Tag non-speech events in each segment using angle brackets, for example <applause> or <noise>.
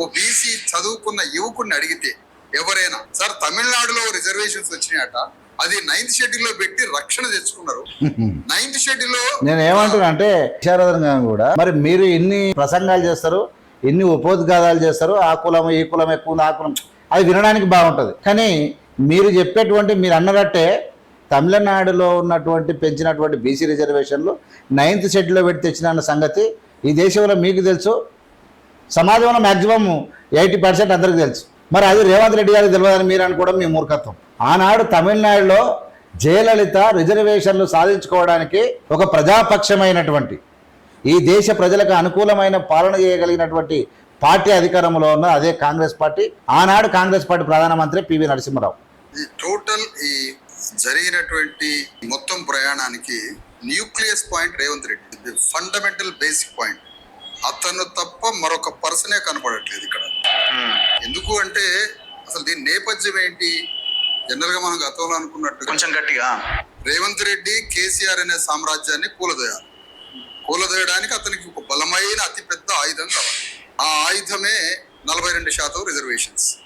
ఓ BC చదువుకున్న యువకుడిని అడిగితే ఎవరైనా సార్ తమిళనాడులో రిజర్వేషన్స్ వచ్చినాయట అది నైన్త్ షెడ్యూల్లో పెట్టి రక్షణ తెచ్చుకున్నారు. <laughs> నైన్త్ షెడ్యూల్లో నేను ఏమంటున్నా అంటే విశారదంగా కూడా మరి మీరు ఇన్ని ప్రసంగాలు చేస్తారు ఇన్ని ఉపోద్ఘాతాలు చేస్తారు ఆ కులం ఈ కులం ఎక్కువ ఆ కులం అది వినడానికి బాగుంటుంది. కానీ మీరు చెప్పేటువంటి మీరు అన్నట్టే తమిళనాడులో ఉన్నటువంటి పెంచినటువంటి బీసీ రిజర్వేషన్లు నైన్త్ షెడ్యూల్లో పెట్టి తెచ్చిన సంగతి ఈ దేశంలో మీకు తెలుసు సమాజంలో మ్యాక్సిమం ఎయిటీ పర్సెంట్ అందరికి తెలుసు. మరి అది రేవంత్ రెడ్డి గారికి తెలియదని మీరు అనుకోవడం మీ మూర్ఖత్వం. ఆనాడు తమిళనాడులో జయలలిత రిజర్వేషన్లు సాధించుకోవడానికి ఒక ప్రజాపక్షమైనటువంటి ఈ దేశ ప్రజలకు అనుకూలమైన పాలన చేయగలిగినటువంటి పార్టీ అధికారంలో ఉన్న అదే కాంగ్రెస్ పార్టీ ఆనాడు కాంగ్రెస్ పార్టీ ప్రధానమంత్రి పివి నరసింహరావు. ఈ టోటల్ ఈ జరిగినటువంటి మొత్తం ప్రయాణానికి nucleus point Revanth Reddy fundamental basic point. అతను తప్ప మరొక పర్సనే కనపడట్లేదు ఇక్కడ. ఎందుకు అంటే అసలు దీని నేపథ్యం ఏంటి? జనరల్గా మనం గతంలో అనుకున్నట్టు కొంచెం గట్టిగా. రేవంత్ రెడ్డి కేసీఆర్ అనే సామ్రాజ్యాన్ని కూలదోయాలి. కూలదోయడానికి అతనికి ఒక బలమైన అతిపెద్ద ఆయుధం కావాలి. ఆ ఆయుధమే నలభై రెండు శాతం రిజర్వేషన్స్.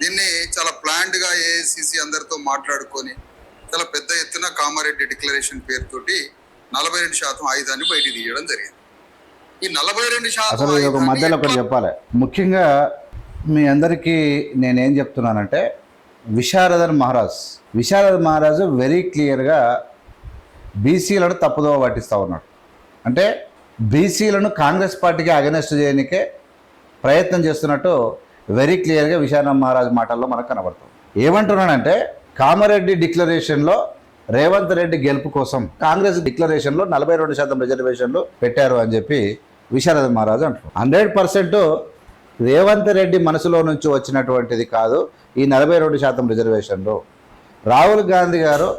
దీన్ని చాలా ప్లాండ్గా ఏఐసిసి అందరితో మాట్లాడుకొని చాలా పెద్ద ఎత్తున కామారెడ్డి డిక్లరేషన్ పేరుతోటి నలభై రెండు శాతం ఆయుధాన్ని బయటికి తీయడం జరిగింది. ఈ నలభై రెండు శాతం అసలు ఒక మధ్యలో ఒకటి చెప్పాలి. ముఖ్యంగా మీ అందరికీ నేనేం చెప్తున్నానంటే విశారదన్ మహారాజ్ విశారదన్ మహారాజు వెరీ క్లియర్గా బీసీలను తప్పుదోవ పట్టిస్తూ ఉన్నాడు. అంటే బీసీలను కాంగ్రెస్ పార్టీకి అగనెస్ట్ చేయడానికే ప్రయత్నం చేస్తున్నట్టు వెరీ క్లియర్గా విశారదన్ మహారాజ్ మాటల్లో మనకు కనబడుతుంది. ఏమంటున్నానంటే కామారెడ్డి డిక్లరేషన్లో రేవంత్ రెడ్డి గెలుపు కోసం కాంగ్రెస్ డిక్లరేషన్లో నలభై రెండు శాతం రిజర్వేషన్లు పెట్టారు అని చెప్పి విశారద మహారాజు అంటున్నారు. హండ్రెడ్ పర్సెంట్ రేవంత్ రెడ్డి మనసులో నుంచి వచ్చినటువంటిది కాదు ఈ నలభై రెండు శాతం రిజర్వేషన్లు. రాహుల్ గాంధీ గారు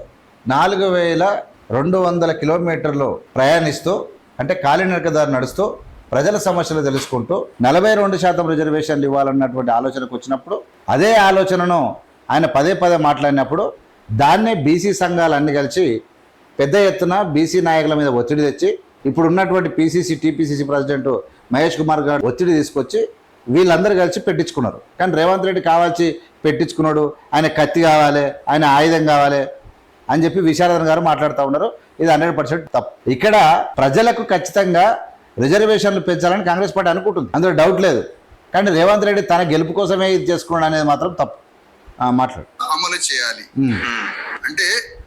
నాలుగు వేల రెండు వందల కిలోమీటర్లు ప్రయాణిస్తూ అంటే కాలినడకదారు నడుస్తూ ప్రజల సమస్యలు తెలుసుకుంటూ నలభై రెండు శాతం రిజర్వేషన్లు ఇవ్వాలన్నటువంటి ఆలోచనకు వచ్చినప్పుడు అదే ఆలోచనను ఆయన పదే పదే మాట్లాడినప్పుడు దాన్నే బీసీ సంఘాలు అన్ని కలిసి పెద్ద ఎత్తున బీసీ నాయకుల మీద ఒత్తిడి తెచ్చి ఇప్పుడు ఉన్నటువంటి PCC TPCC president Mahesh Kumar garu ఒత్తిడి తీసుకొచ్చి వీళ్ళందరూ కలిసి పెట్టించుకున్నారు. కానీ రేవంత్ రెడ్డి కావాల్సి పెట్టించుకున్నాడు. ఆయన కత్తి కావాలి ఆయన ఆయుధం కావాలి అని చెప్పి విశారదన్ గారు మాట్లాడుతూ ఉన్నారు. ఇది హండ్రెడ్ పర్సెంట్ తప్పు. ఇక్కడ ప్రజలకు ఖచ్చితంగా రిజర్వేషన్లు పెంచాలని కాంగ్రెస్ పార్టీ అనుకుంటుంది. అందులో డౌట్ లేదు. కానీ రేవంత్ రెడ్డి తన గెలుపు కోసమే ఇది చేసుకున్నాడు అనేది మాత్రం తప్పు. మాట్లాడు. అమలు చేయాలి. అంటే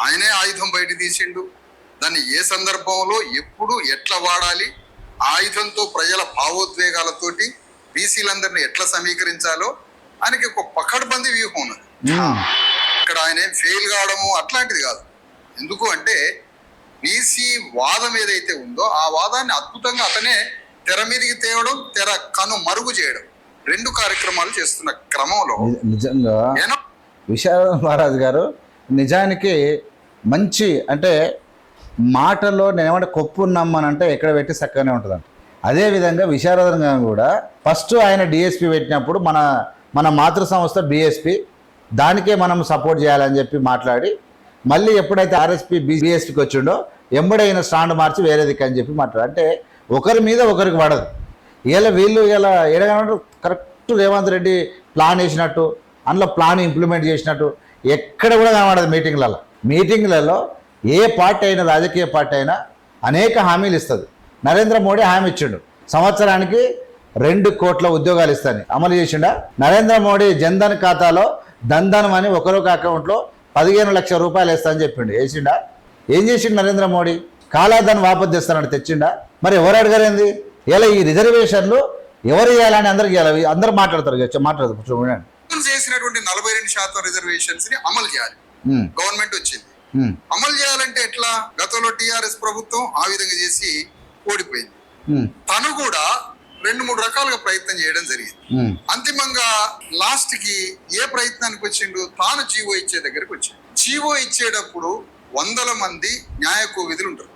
ఆయనే ఆయుధం బయట తీసిండు. దాన్ని ఏ సందర్భంలో ఎప్పుడు ఎట్లా వాడాలి? ఆయుధంతో ప్రజల భావోద్వేగాలతోటి బీసీలందరినీ ఎట్లా సమీకరించాలో ఆయనకి ఒక పకడ్బందీ వ్యూహం ఉన్నది. ఇక్కడ ఆయన ఏం ఫెయిల్ కావడము అట్లాంటిది కాదు. ఎందుకు అంటే బీసీ వాదం ఏదైతే ఉందో ఆ వాదాన్ని అద్భుతంగా అతనే తెర మీదకి తేవడం తెర కను మరుగు చేయడం. రెండు కార్యక్రమాలు చేస్తున్న క్రమంలో నిజంగా విశాల మహారాజ్ గారు నిజానికి మంచి అంటే మాటల్లో నేనేమంటే కొప్పు నమ్మనంటే ఎక్కడ పెట్టి చక్కగానే ఉంటుందంట. అదేవిధంగా విశారదన్ గారు కూడా ఫస్ట్ ఆయన డిఎస్పి పెట్టినప్పుడు మన మన మాతృ సంస్థ బిఎస్పి దానికే మనం సపోర్ట్ చేయాలని చెప్పి మాట్లాడి మళ్ళీ ఎప్పుడైతే ఆర్ఎస్పి బిఎస్పికి వచ్చిండో ఎంబడైన స్టాండ్ మార్చి వేరే దిక్కు అని చెప్పి మాట్లాడు. అంటే ఒకరి మీద ఒకరికి పడదు ఇలా వీళ్ళు ఇలా ఎడగనట్టు కరెక్ట్ రేవంత్ రెడ్డి ప్లాన్ వేసినట్టు అందులో ప్లాన్ ఇంప్లిమెంట్ చేసినట్టు ఎక్కడ కూడా కనబడదు మీటింగ్లలో. మీటింగ్లలో ఏ పార్టీ అయినా రాజకీయ పార్టీ అయినా అనేక హామీలు ఇస్తుంది. నరేంద్ర మోడీ హామీ ఇచ్చిండు. సంవత్సరానికి రెండు కోట్ల ఉద్యోగాలు ఇస్తాను అమలు చేసిండా? నరేంద్ర మోడీ జన్ధన్ ఖాతాలో దందనం అని ఒకరొక అకౌంట్లో పదిహేను లక్షల రూపాయలు వేస్తా అని చెప్పిండు. వేసిండా? ఏం చేసిండు నరేంద్ర మోడీ? కాలాధన్ వాపస్ తెస్తానని తెచ్చిండా? మరి ఎవరు అడగరేంది? ఇలా ఈ రిజర్వేషన్లు ఎవరు ఇవ్వాలని అందరికి ఇవ్వాలి అందరూ మాట్లాడతారు ఇక మాట్లాడతారు చూడండి చేసినటువంటి నలభై రెండు శాతం రిజర్వేషన్స్ని అమలు చేయాలి. గవర్నమెంట్ వచ్చింది. అమలు చేయాలంటే ఎట్లా? గతంలో టిఆర్ఎస్ ప్రభుత్వం ఆ విధంగా చేసి ఓడిపోయింది. తను కూడా రెండు మూడు రకాలుగా ప్రయత్నం చేయడం జరిగింది. అంతిమంగా లాస్ట్కి ఏ ప్రయత్నానికి వచ్చిండు? తాను జీవో ఇచ్చే దగ్గరకు వచ్చిండు. జీవో ఇచ్చేటప్పుడు వందల మంది న్యాయ కోవిధులు ఉంటారు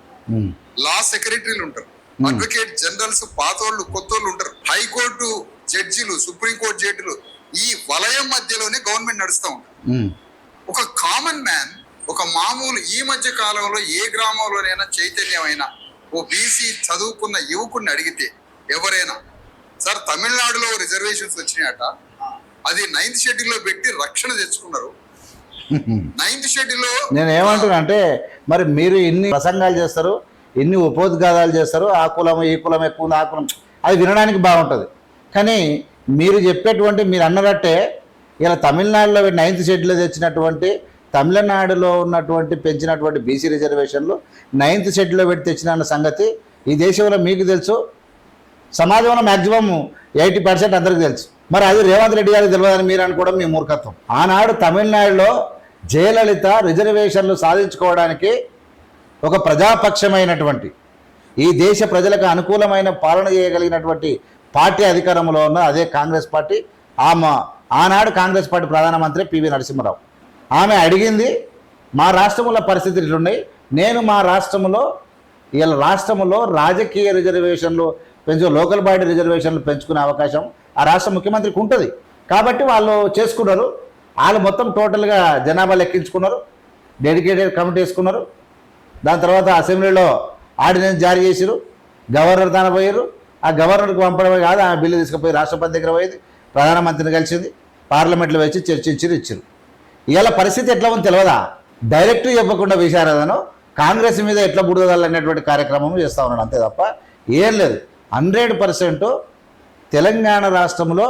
లా సెక్రటరీలు ఉంటారు. అడ్వకేట్ జనరల్స్ పాతోళ్ళు కొత్తోళ్ళు ఉంటారు. హైకోర్టు జడ్జిలు సుప్రీంకోర్టు జడ్జిలు ఈ వలయం మధ్యలోనే గవర్నమెంట్ నడుస్తూ ఉంటారు. ఉమ్, ఒక కామన్ మ్యాన్ ఒక మామూలు ఈ మధ్య కాలంలో ఏ గ్రామంలోనైనా చైతన్యమైన ఓ బీసీ చదువుకున్న యువకుడిని అడిగితే ఎవరైనా సార్ తమిళనాడులో రిజర్వేషన్స్ వచ్చినాయట. అది నైన్త్ షెడ్యూల్లో పెట్టి రక్షణ తెచ్చుకున్నారు. నైన్త్ షెడ్యూల్లో నేను ఏమంటున్నా అంటే మరి మీరు ఇన్ని ప్రసంగాలు చేస్తారు ఎన్ని ఉపోద్ఘాతాలు చేస్తారో ఆ కులం ఈ కులం ఎక్కువ ఉంది ఆ కులం. అది వినడానికి బాగుంటుంది. కానీ మీరు చెప్పేటువంటి మీరు అన్నరట్టే ఇలా తమిళనాడులో నైన్త్ షెడ్యూల్లో తెచ్చినటువంటి తమిళనాడులో ఉన్నటువంటి పెంచినటువంటి బీసీ రిజర్వేషన్లు నైన్త్ షెడ్యూల్లో పెట్టి తెచ్చిన సంగతి ఈ దేశంలో మీకు తెలుసు. సమాజంలో మ్యాక్సిమం ఎయిటీ పర్సెంట్ అందరికీ తెలుసు. మరి అది రేవంత్ రెడ్డి గారికి తెలియదని మీరు అనుకోవడం మీ మూర్ఖత్వం. ఆనాడు తమిళనాడులో జయలలిత రిజర్వేషన్లు సాధించుకోవడానికి ఒక ప్రజాపక్షమైనటువంటి ఈ దేశ ప్రజలకు అనుకూలమైన పాలన చేయగలిగినటువంటి పార్టీ అధికారంలో ఉన్న అదే కాంగ్రెస్ పార్టీ ఆమె ఆనాడు కాంగ్రెస్ పార్టీ ప్రధానమంత్రి పివి నరసింహరావు. ఆమె అడిగింది మా రాష్ట్రంలో పరిస్థితులు ఇట్లున్నాయి నేను మా రాష్ట్రంలో ఇలా రాష్ట్రంలో రాజకీయ రిజర్వేషన్లు పెంచు లోకల్ బాడీ రిజర్వేషన్లు పెంచుకునే అవకాశం ఆ రాష్ట్ర ముఖ్యమంత్రికి ఉంటుంది. కాబట్టి వాళ్ళు చేసుకున్నారు వాళ్ళు మొత్తం టోటల్గా జనాభా లెక్కించుకున్నారు డెడికేటెడ్ కమిటీ వేసుకున్నారు దాని తర్వాత అసెంబ్లీలో ఆర్డినెన్స్ జారీ చేసిరు గవర్నర్ తన పోయారు ఆ గవర్నర్కి పంపడమే కాదు ఆ బిల్లు తీసుకుపోయి రాష్ట్రపతి దగ్గర పోయింది. ప్రధానమంత్రిని కలిసింది. పార్లమెంట్లో వచ్చి చర్చించారు ఇచ్చారు ఇవాళ పరిస్థితి ఎట్లా ఉంది తెలియదా డైరెక్ట్ చెప్పకుండా విశారదను కాంగ్రెస్ మీద ఎట్లా బుడదలనేటువంటి కార్యక్రమం చేస్తూ ఉన్నాడు అంతే తప్ప ఏం లేదు. హండ్రెడ్ పర్సెంట్ తెలంగాణ రాష్ట్రంలో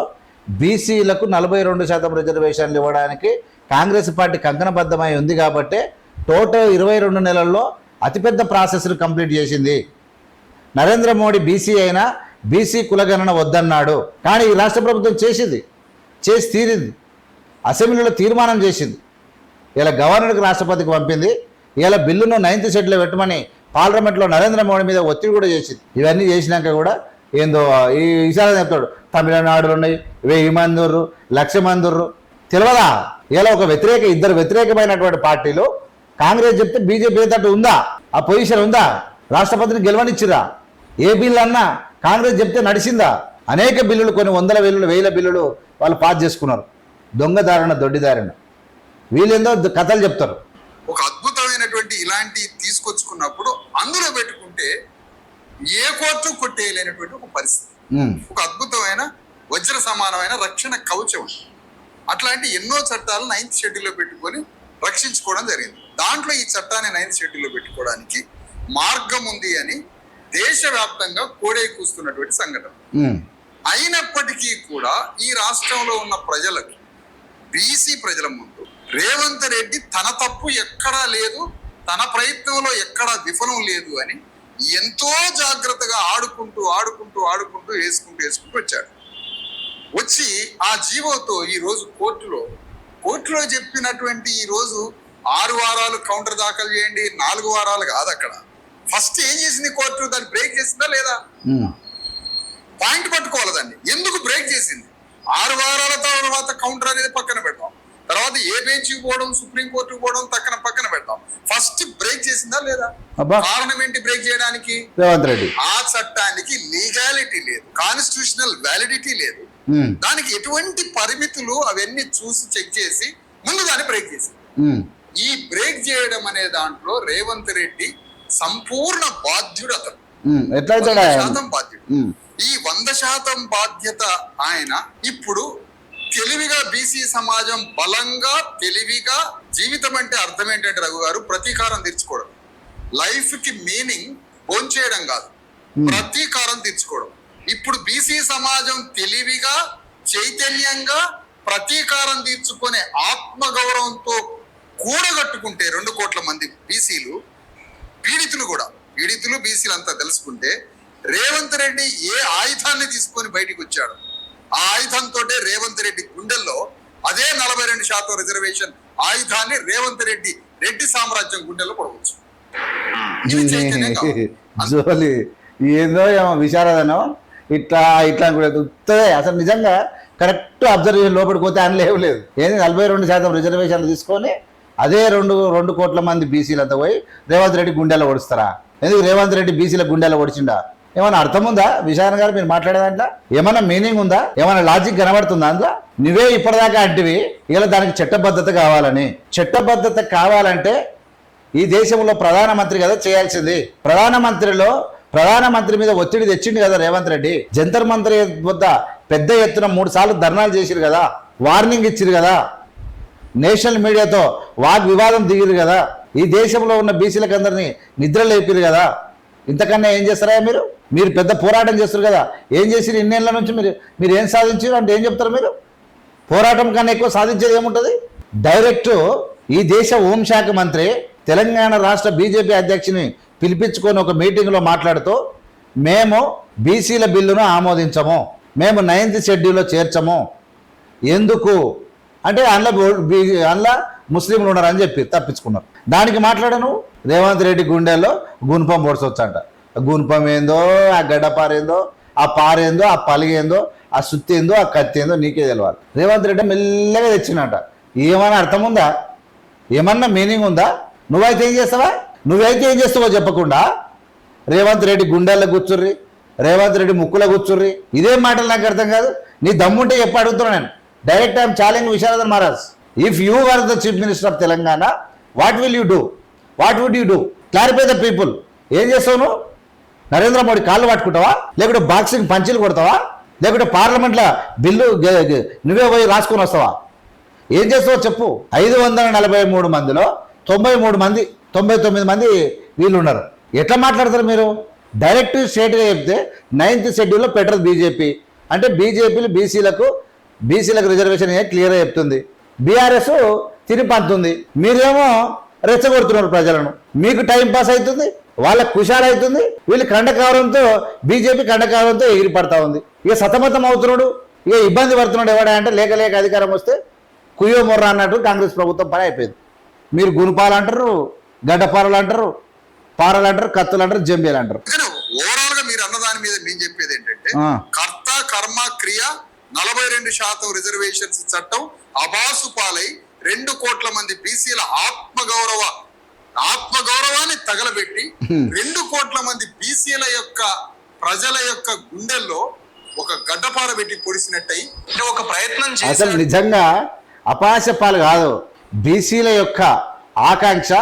బీసీలకు నలభై రెండు శాతం రిజర్వేషన్లు ఇవ్వడానికి కాంగ్రెస్ పార్టీ కంకణబద్ధమై ఉంది కాబట్టి టోటల్ ఇరవై రెండు నెలల్లో అతిపెద్ద ప్రాసెస్ను కంప్లీట్ చేసింది. నరేంద్ర మోడీ బీసీ అయినా బీసీ కులగణన వద్దన్నాడు. కానీ ఈ రాష్ట్ర ప్రభుత్వం చేసింది. చేసి తీరింది. అసెంబ్లీలో తీర్మానం చేసింది. ఇలా గవర్నర్కి రాష్ట్రపతికి పంపింది. ఇలా బిల్లును నైన్త్ షెడ్లో పెట్టమని పార్లమెంట్లో నరేంద్ర మోడీ మీద ఒత్తిడి కూడా చేసింది. ఇవన్నీ చేసినాక కూడా ఏందో ఈ విషయాలు చెప్తాడు తమిళనాడులో ఉన్నాయి వెయ్యి మందుర్రు లక్ష మందుర్రు తెలియదా ఇలా ఒక వ్యతిరేక ఇద్దరు వ్యతిరేకమైనటువంటి పార్టీలు కాంగ్రెస్ చెప్తే బీజేపీ తట్టు ఉందా? ఆ పొజిషన్ ఉందా? రాష్ట్రపతిని గెలవనిచ్చిరా ఏ బిల్లు అన్నా కాంగ్రెస్ చెప్తే నడిచిందా? అనేక బిల్లులు కొన్ని వందల బిల్లులు వేల బిల్లులు వాళ్ళు పాస్ చేసుకున్నారు. దొంగదారణ దొడ్డిదారణ. వీళ్ళేందో కథలు చెప్తారు. ఒక అద్భుతమైనటువంటి ఇలాంటి తీసుకొచ్చుకున్నప్పుడు అందులో పెట్టుకుంటే ఏ కోర్టు కొట్టేయలేనటువంటి ఒక పరిస్థితి. ఒక అద్భుతమైన వజ్ర సమానమైన రక్షణ కవచం. అట్లాంటి ఎన్నో చట్టాలు నైన్త్ షెడ్యూల్లో పెట్టుకొని రక్షించుకోవడం జరిగింది. దాంట్లో ఈ చట్టాన్ని నైన్త్ షెడ్యూల్లో పెట్టుకోవడానికి మార్గం ఉంది అని దేశవ్యాప్తంగా కోడే కూస్తున్నటువంటి సంఘటన. అయినప్పటికీ కూడా ఈ రాష్ట్రంలో ఉన్న ప్రజలకి బీసీ ప్రజల ముందు రేవంత్ రెడ్డి తన తప్పు ఎక్కడా లేదు తన ప్రయత్నంలో ఎక్కడా విఫలం లేదు అని ఎంతో జాగ్రత్తగా ఆడుకుంటూ ఆడుకుంటూ ఆడుకుంటూ వేసుకుంటూ వేసుకుంటూ వచ్చాడు. వచ్చి ఆ జీవోతో ఈ రోజు కోర్టులో కోర్టులో చెప్పినటువంటి ఈ రోజు ఆరు వారాలు కౌంటర్ దాఖలు చేయండి నాలుగు వారాలు కాదు అక్కడ. ఫస్ట్ ఏం చేసింది కోర్టు? దాన్ని బ్రేక్ చేసిందా లేదా? ఉమ్, పాయింట్ పట్టుకోవాలి దాన్ని. ఎందుకు బ్రేక్ చేసింది? ఆరు వారాల తర్వాత కౌంటర్ అనేది పక్కన పెడతాం. తర్వాత ఏ బెంచ్ పోవడం సుప్రీం కోర్టుకు పోవడం పక్కన పక్కన పెడతాం. ఫస్ట్ బ్రేక్ చేసిందా లేదా? కారణం ఏంటి బ్రేక్ చేయడానికి? రేవంత్ రెడ్డి. ఆ చట్టానికి లీగాలిటీ లేదు కాన్స్టిట్యూషనల్ వ్యాలిడిటీ లేదు. దానికి ఎటువంటి పరిమితులు అవన్నీ చూసి చెక్ చేసి ముందు దాన్ని బ్రేక్ చేసింది ఉమ్, ఈ బ్రేక్ చేయడం అనే దాంట్లో రేవంత్ రెడ్డి సంపూర్ణ బాధ్యుడు అతను. ఆయన? శాతం బాధ్యుడు. ఈ వంద శాతం బాధ్యత ఆయన ఇప్పుడు తెలివిగా బీసీ సమాజం బలంగా తెలివిగా జీవితం అంటే అర్థం ఏంటంటే రఘు గారు ప్రతీకారం తీర్చుకోవడం. లైఫ్కి మీనింగ్ భోంచేయడం కాదు. ప్రతీకారం తీర్చుకోవడం. ఇప్పుడు బీసీ సమాజం తెలివిగా చైతన్యంగా ప్రతీకారం తీర్చుకునే ఆత్మగౌరవంతో కూడగట్టుకుంటే రెండు కోట్ల మంది బీసీలు పీడితులు కూడా. పీడితులు బీసీలు అంతా తెలుసుకుంటే రేవంత్ రెడ్డి ఏ ఆయుధాన్ని తీసుకొని బయటికి వచ్చాడు? ఆ ఆయుధంతో రేవంత్ రెడ్డి గుండెల్లో అదే నలభై రెండు శాతం రిజర్వేషన్ ఆయుధాన్ని రేవంత్ రెడ్డి రెడ్డి సామ్రాజ్యం గుండెల్లో పడవచ్చు. జోలి విశారదనం ఇట్లా ఇట్లా కూడా ఉత్తదే అసలు నిజంగా కరెక్ట్ అబ్జర్వేషన్ లోపలికి పోతే అని లేవు లేదు. ఏంది? నలభై రెండు శాతం రిజర్వేషన్లు తీసుకొని అదే రెండు రెండు కోట్ల మంది బీసీలు అంతా పోయి రేవంత్ రెడ్డి గుండెలో ఓడిస్తారా ఎందుకు రేవంత్ రెడ్డి బీసీల గుండెలో ఓడిచిండా ఏమైనా అర్థం ఉందా? విశాఖ గారు మీరు మాట్లాడే దాంట్లో? ఏమైనా మీనింగ్ ఉందా? ఏమైనా లాజిక్ కనబడుతుందా అందులో? నువ్వే ఇప్పటిదాకా అంటివి ఇలా దానికి చట్టబద్ధత కావాలని. చట్టబద్ధత కావాలంటే ఈ దేశంలో ప్రధానమంత్రి కదా చేయాల్సింది. ప్రధానమంత్రిలో ప్రధానమంత్రి మీద ఒత్తిడి తెచ్చిండు కదా రేవంత్ రెడ్డి. జంతర్ మంత్రి వద్ద పెద్ద ఎత్తున మూడు సార్లు ధర్నాలు చేసిరు కదా. వార్నింగ్ ఇచ్చిరు కదా. నేషనల్ మీడియాతో వాగ్ వివాదం దిగిరు కదా. ఈ దేశంలో ఉన్న బీసీలకు అందరినీ నిద్ర లేపిరు కదా. ఇంతకన్నా ఏం చేస్తారా మీరు? మీరు పెద్ద పోరాటం చేస్తారు కదా. ఏం చేసిరు ఇన్నేళ్ళ నుంచి మీరు మీరు ఏం సాధించారు అంటే ఏం చెప్తారు మీరు? పోరాటం కన్నా ఎక్కువ సాధించేది ఏముంటుంది? డైరెక్ట్ ఈ దేశ హోంశాఖ మంత్రి తెలంగాణ రాష్ట్ర బీజేపీ అధ్యక్షుని పిలిపించుకొని ఒక మీటింగ్లో మాట్లాడుతూ మేము బీసీల బిల్లును ఆమోదించము. మేము నైన్త్ షెడ్యూల్లో చేర్చము. ఎందుకు? అంటే అందులో బీ- అందులో ముస్లింలు ఉన్నారని చెప్పి తప్పించుకున్నారు. దానికి మాట్లాడను. రేవంత్ రెడ్డి గుండెల్లో గుణపం పొడిచొచ్చంట గుణపం ఏందో ఆ గడ్డపారేందో ఆ పారేందో ఆ పలిగేందో ఆ సుత్తి ఏందో ఆ కత్తి ఏందో నీకే తెలియాలి రేవంత్ రెడ్డి మెల్లగా తెచ్చినట ఏమైనా అర్థం ఉందా? ఏమన్నా మీనింగ్ ఉందా? నువ్వైతే ఏం చేస్తావా? నువ్వైతే ఏం చేస్తావో చెప్పకుండా రేవంత్ రెడ్డి గుండెల్లో కూర్చుర్రి రేవంత్ రెడ్డి ముక్కులో కూర్చుర్రి. ఇదే మాటలు నాకు అర్థం కాదు. నీ దమ్ముంటే చెప్పి అడుగుతున్నా నేను. Direct I'm challenge Visharadan Maharaj. If you are the chief minister of Telangana what will you do what would you do clarify the people ఏం చేస్తావు నువ్వు? నరేంద్ర మోడీ కాళ్ళు పట్టుకుంటావా? లేకుంటే బాక్సింగ్ పంచీలు కొడతావా? లేకుంటే పార్లమెంట్లో బిల్లు నువ్వే పోయి రాసుకొని వస్తావా? ఏం చేస్తావో చెప్పు. ఐదు వందల నలభై మూడు మందిలో తొంభై మూడు మంది తొంభై తొమ్మిది మంది వీళ్ళు ఉన్నారు ఎట్లా మాట్లాడతారు మీరు? డైరెక్ట్ స్ట్రేట్గా చెప్తే నైన్త్ షెడ్యూల్లో పెట్టరు బీజేపీ అంటే బీజేపీలు బీసీలకు బీసీలకు రిజర్వేషన్ క్లియర్గా చెప్తుంది. బీఆర్ఎస్ తిరిగి పంతుంది మీరేమో రెచ్చగొడుతున్నారు ప్రజలను. మీకు టైం పాస్ అవుతుంది వాళ్ళ కుషాలు అవుతుంది వీళ్ళు కండకారంతో బీజేపీ కండకారంతో ఎగిరిపడతా ఉంది. ఇక సతమతం అవుతున్నాడు ఇక ఇబ్బంది పడుతున్నాడు ఎవడా అంటే లేక లేక అధికారం వస్తే కుయో మొర్ర అన్నట్టు కాంగ్రెస్ ప్రభుత్వం పని అయిపోయింది. మీరు గుణపాలు అంటారు గడ్డపారలు అంటారు పారలు అంటారు కత్తులు అంటారు జంబీలు అంటారు ఓవరాల్గా మీరు అన్న దాని మీద మేము చెప్పేది ఏంటంటే. కర్త కర్మ క్రియ నలభై రెండు శాతం రిజర్వేషన్స్ చట్టం అబాసు పాలై రెండు కోట్ల మంది బీసీల ఆత్మ గౌరవ ఆత్మ గౌరవాన్ని తగలబెట్టి రెండు కోట్ల మంది బీసీల యొక్క ప్రజల యొక్క గుండెల్లో ఒక గడ్డపార పెట్టి పొడిసినట్టయి. అంటే ఒక ప్రయత్నం అసలు చేశారు నిజంగా అపాశపాలు కాదు. బీసీల యొక్క ఆకాంక్ష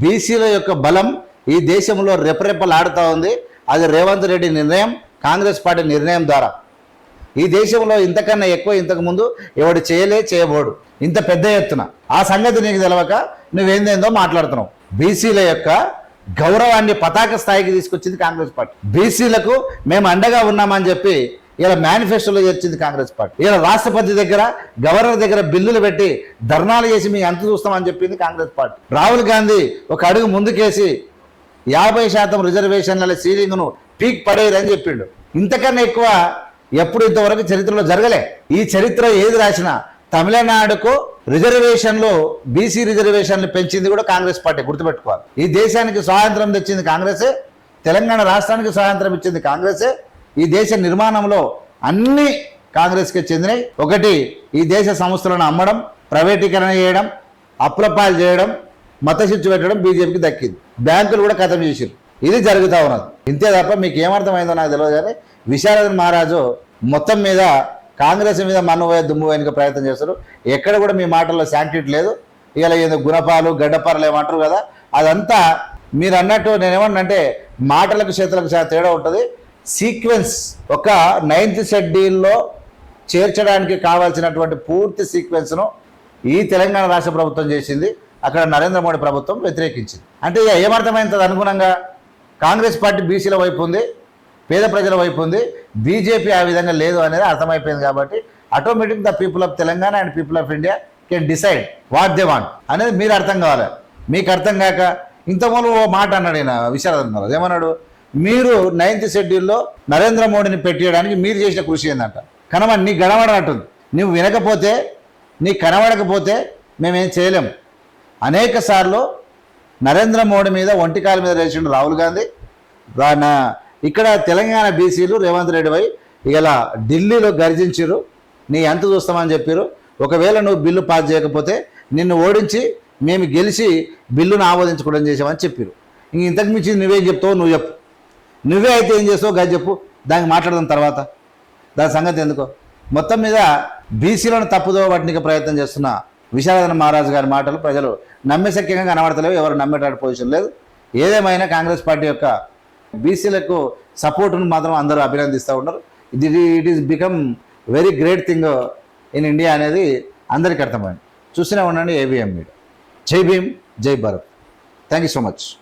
బీసీల యొక్క బలం ఈ దేశంలో రెపరెపలాడుతూ ఉంది. అది రేవంత్ రెడ్డి నిర్ణయం కాంగ్రెస్ పార్టీ నిర్ణయం ద్వారా. ఈ దేశంలో ఇంతకన్నా ఎక్కువ ఇంతకు ముందు ఎవడు చేయలే చేయబోడు. ఇంత పెద్ద ఎత్తున. ఆ సంగతి నీకు తెలవక నువ్వేందేందో మాట్లాడుతున్నావు. బీసీల యొక్క గౌరవాన్ని పతాక స్థాయికి తీసుకొచ్చింది కాంగ్రెస్ పార్టీ. బీసీలకు మేము అండగా ఉన్నామని చెప్పి ఇలా మేనిఫెస్టోలో చేర్చింది కాంగ్రెస్ పార్టీ. ఇలా రాష్ట్రపతి దగ్గర గవర్నర్ దగ్గర బిల్లులు పెట్టి ధర్నాలు చేసి మీ ఎంత చూస్తామని చెప్పింది కాంగ్రెస్ పార్టీ. రాహుల్ గాంధీ ఒక అడుగు ముందుకేసి యాభై శాతం రిజర్వేషన్ల సీలింగ్ను పీక్ పడేయరని చెప్పిండు. ఇంతకన్నా ఎక్కువ ఎప్పుడు ఇంతవరకు చరిత్రలో జరగలే. ఈ చరిత్ర ఏది రాసినా తమిళనాడుకు రిజర్వేషన్లు బీసీ రిజర్వేషన్లు పెంచింది కూడా కాంగ్రెస్ పార్టీ గుర్తుపెట్టుకోవాలి. ఈ దేశానికి స్వాతంత్రం తెచ్చింది కాంగ్రెసే తెలంగాణ రాష్ట్రానికి స్వాతంత్రం ఇచ్చింది కాంగ్రెసే ఈ దేశ నిర్మాణంలో అన్ని కాంగ్రెస్కి చెందినవి ఒకటి ఈ దేశ సంస్థలను అమ్మడం ప్రైవేటీకరణ చేయడం అప్రపాలు చేయడం మతశిచ్చు పెట్టడం బీజేపీకి దక్కింది. బ్యాంకులు కూడా ఖతం చేసిరు ఇది జరుగుతూ ఉన్నది. ఇంతే తప్ప మీకు ఏమర్థమైందో నాకు తెలియదు కానీ విశారదన్ మహారాజు మొత్తం మీద కాంగ్రెస్ మీద మన్నుపోయే దుమ్ము వెనుక ప్రయత్నం చేస్తారు. ఎక్కడ కూడా మీ మాటల్లో శాంక్టిటీ లేదు. ఇలా ఏదో గుణపాలు గడ్డపాలు ఏమంటారు కదా అదంతా మీరు అన్నట్టు నేనేమన్నంటే మాటలకు చేతులకు చాలా తేడా ఉంటుంది. సీక్వెన్స్ ఒక నైన్త్ షెడ్యూల్లో చేర్చడానికి కావాల్సినటువంటి పూర్తి సీక్వెన్స్ను ఈ తెలంగాణ రాష్ట్ర ప్రభుత్వం చేసింది. అక్కడ నరేంద్ర మోడీ ప్రభుత్వం వ్యతిరేకించింది. అంటే ఇక ఏమర్థమైంది అనుగుణంగా కాంగ్రెస్ పార్టీ బీసీల వైపు ఉంది పేద ప్రజల వైపు ఉంది బీజేపీ ఆ విధంగా లేదు అనేది అర్థమైపోయింది కాబట్టి automatic the people of Telangana and people of India can decide what they want అనేది మీరు అర్థం కావాలి. మీకు అర్థం కాక ఇంతమూలు ఓ మాట అన్నాడు ఈయన విశారదన్ గారు ఏమన్నాడు? మీరు నైన్త్ షెడ్యూల్లో నరేంద్ర మోడీని పెట్టేయడానికి మీరు చేసిన కృషి ఏందంట? కనమ నీ గడవడనట్టుంది. నువ్వు వినకపోతే నీ కనబడకపోతే మేమేం చేయలేం. అనేక సార్లు నరేంద్ర మోడీ మీద ఒంటికాల మీద లేచిండు రాహుల్ గాంధీ. ఇక్కడ తెలంగాణ బీసీలు రేవంత్ రెడ్డి పై ఇలా ఢిల్లీలో గర్జించారు నీ ఎంత చూస్తామని చెప్పారు ఒకవేళ నువ్వు బిల్లు పాస్ చేయకపోతే నిన్ను ఓడించి మేము గెలిచి బిల్లును ఆమోదించుకోవడం చేసామని చెప్పారు ఇంక ఇంతకు మించి నువ్వేం చెప్తావు నువ్వు చెప్పు. నువ్వే అయితే ఏం చేస్తావు? గది చెప్పు. దానికి మాట్లాడదాం తర్వాత. దాని సంగతి ఎందుకో? మొత్తం మీద బీసీలను తప్పుదో పట్టడానికి ప్రయత్నం చేస్తున్న విశారదన మహారాజు గారి మాటలు ప్రజలు నమ్మేశక్యంగా కనబడతలేవు. ఎవరు నమ్మేటట్టు పొజిషన్ లేదు. ఏదేమైనా కాంగ్రెస్ పార్టీ యొక్క బీసీలకు సపోర్ట్ను మాత్రం అందరూ అభినందిస్తూ ఉన్నారు. ఇది it is become very great thing in India అనేది అందరికీ అర్థమైంది. చూస్తూనే ఉండండి ఏబిఎం మీడియా జై భీమ్ జై Bharat. Thank you so much